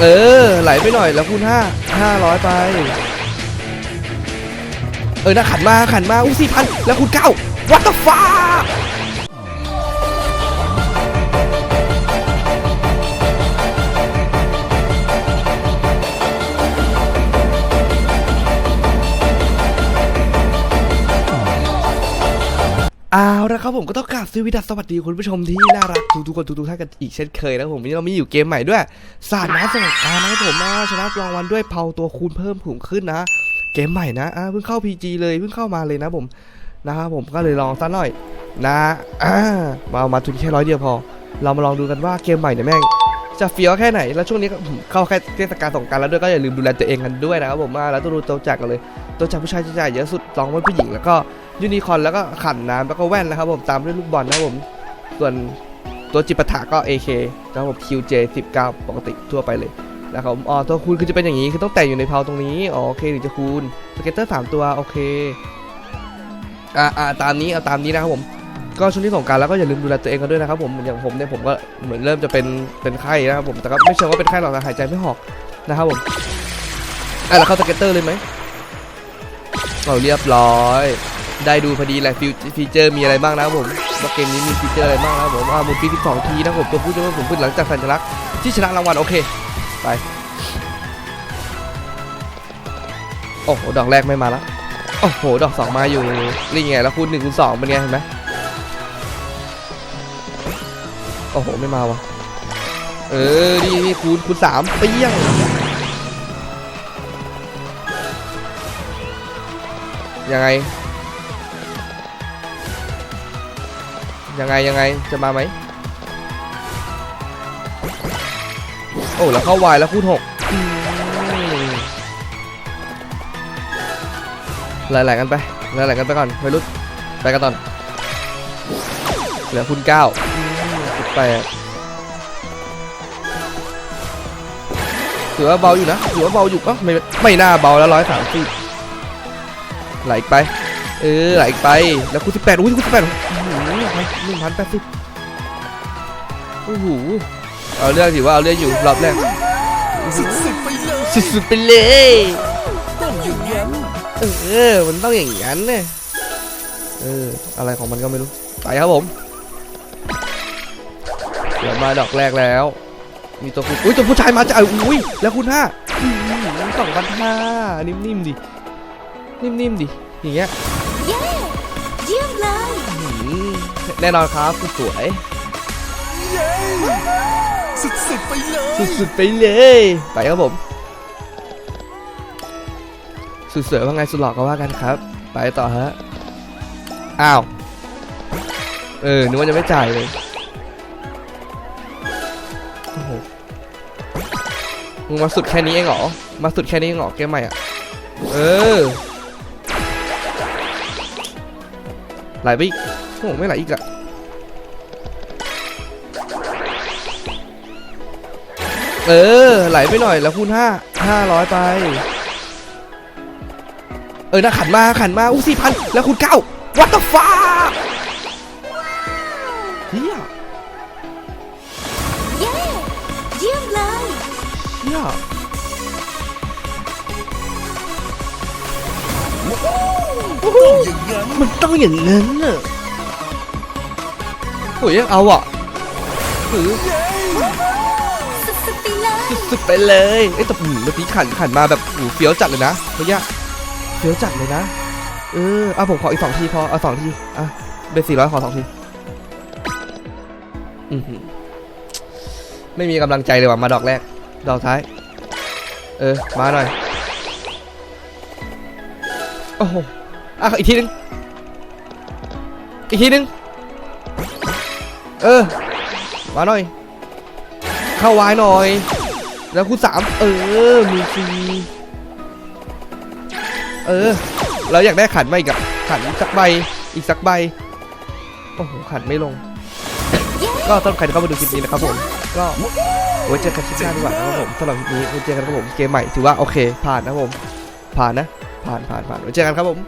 เออ ไหลไปหน่อยแล้วคูณห้าห้าร้อยไป เออน่าขันมาขันมาอู้สี่พันแล้วคูณเก้า what the fuck เอาละครับผมก็ต้องกราบสวัสดีสวัสดีคุณผู้ชมที่น่ารักทุกๆคนทุกๆท่านกันอีกเช่นเคยนะผมวันนี้เรามีอยู่เกมใหม่ด้วยศาสตร์น้ำสงกรารนะครับผมมาชนะรางวัลด้วยเผาตัวคูณเพิ่มผงขึ้นนะ เกมใหม่นะอ่าเพิ่งเข้า PG เลยเพิ่งเข้ามาเลยนะผมนะครับผมก็เลยลองซะหน่อยนะอ่ามาเอามาทุนแค่ร้อยเดียวพอ เรามาลองดูกันว่าเกมใหม่เนี่ยแม่งจะเฟี้ยวแค่ไหน แล้วช่วงนี้ก็เข้าแค่เทศกาลสงกรารแล้วด้วยก็อย่าลืมดูแลตัวเองกันด้วยนะครับผมมาแล้วต้องดูตัวแจกกันเลย ตัวจากผู้ชายจะจ่ายเยอะสุดรองว่าผู้หญิงแล้วก็ ยูนิคอร์นแล้วก็ขันน้ำแล้วก็แว่นนะครับผมตามด้วยลูกบอลนะครับผมส่วนตัวจิปาถะก็ AK นะครับผม QJ 19 ปกติทั่วไปเลยนะครับผมอ๋อตัวคูณคือจะเป็นอย่างนี้คือต้องแต่งอยู่ในเพาตรงนี้อ๋อโอเคถึงจะคูณสเก็ตเตอร์สามตัวโอเคอ่าอ่าตามนี้เอาตามนี้นะครับผมก็ช่วงที่สงการแล้วก็อย่าลืมดูแลตัวเองกันด้วยนะครับผมอย่างผมเนี่ยผมก็เหมือนเริ่มจะเป็นเป็นไข้นะครับผมแต่ก็ไม่เชิงว่าเป็นไข้หรอกนะหายใจไม่ออกนะครับผมอะแล้วเข้าสเก็ตเตอร์เลยไหมเอาเรียบร้อย ได้ดูพอดีแหละฟีเจอร์มีอะไรบ้างนะครับผมว่าเกมนี้มีฟีเจอร์อะไรบ้างนะครับผมอ่ามุนฟี12ทีนะครับผมตัวผู้จะว่าผมพูดหลังจากสัญลักษณ์ที่ชนะรางวัลโอเคไปโอ้โหดอกแรกไม่มาล้วโอ้โหดอกสองมาอยู่นี่ไงแล้วคูณหนึ่งคูณสองเป็นไงเห็นไหมโอ้โหไม่มาวะเออนี่นี่คูณคูณสามเปี้ยงยังไง ยังไงยังไงจะมาไหมโอ้แล้วเข้าวายแล้วคูณหกอืมไหลๆกันไปไหลๆกันไปก่อนไปรุ่นไปกันตอนเหลือคูณเก้าสิบแปดถือว่าเบาอยู่นะถือว่าเบาอยู่ก็ไม่ไม่น่าเบาแล้วร้อยสามสิบไหลไป เออไหลอีกไปแล้วคูณสิบแปดอุ้ยคูณสิบแปดโอ้โหหนึ่งพันแปดสิบโอ้โหเอาเรื่องถือว่าเอาเรื่องอยู่รอบแรกสุดๆไปเลยสุดๆไปเลยต้องอย่างนั้นเออมันต้องอย่างนั้นเนี่ยเอออะไรของมันก็ไม่รู้ไปครับผมเดี๋ยวมาดอกแรกแล้ว มีตัวผู้อุ้ยตัวผู้ชายมาจะเอาอุ้ยแล้วคุณห้าสองพันห้านิ่มๆดินิ่มๆดิอย่างเงี้ย แน่นอนครับคุณสวยเย้สุดๆไปเลยสุดๆไปเลย ไปครับผม สุดสวยว่าไงสุดหล่อก็ว่ากันครับ ไปต่อฮะ อ้าว เออนึกว่าจะไม่จ่ายเลยโอ้โหมึงมาสุดแค่นี้เองเหรอ มาสุดแค่นี้เองเหรอเกมใหม่อะ เออไหลไปอีกโอ้โหไม่ไหลอีกอะเออ ไหลไปหน่อยแล้วคูณห้าห้าร้อยไป เออนะขันมาขันมาอู้สี่พันแล้วคูณเก้า what the fuck เฮียเย้เยี่ยมเลยเฮียต้องอย่างนั้นมันต้องอย่างนั้นน่ะ โอ้ยยังเอาอะถือสุดๆไปเลยสุดไปเลยเอ้แต่หืมเมื่อกี้ขันขันมาแบบโอ้โหเฟี้ยวจัดเลยนะเมื่อกี้เฟี้ยวจัดเลยนะ เอออะผมขออีกสองทีพอเอาสองทีอะเป็นสี่ร้อยขอสองทีอือหือไม่มีกำลังใจเลยว่ะมาดอกแรก ดอกท้าย เออ มาหน่อย โอ้โหอะอีกทีนึง อีกทีนึง เออมาหน่อย เข้าวายหน่อย แล้วคูณสามเออ มีฟรีเออ เราอยากได้ขันมาอีกอะขันสักใบ อีกสักใบ โอ้โห ขันไม่ลง ก็ต้อนใครเข้ามาดูคลิปนี้นะครับผม ก็ไว้เจอกันคลิปหน้าดีกว่านะครับผมสำหรับคลิปนี้ไว้เจอกันครับผม เกมใหม่ถือว่าโอเค ผ่านนะผม ผ่านนะ ผ่านผ่านผ่านไว้เจอกันครับผม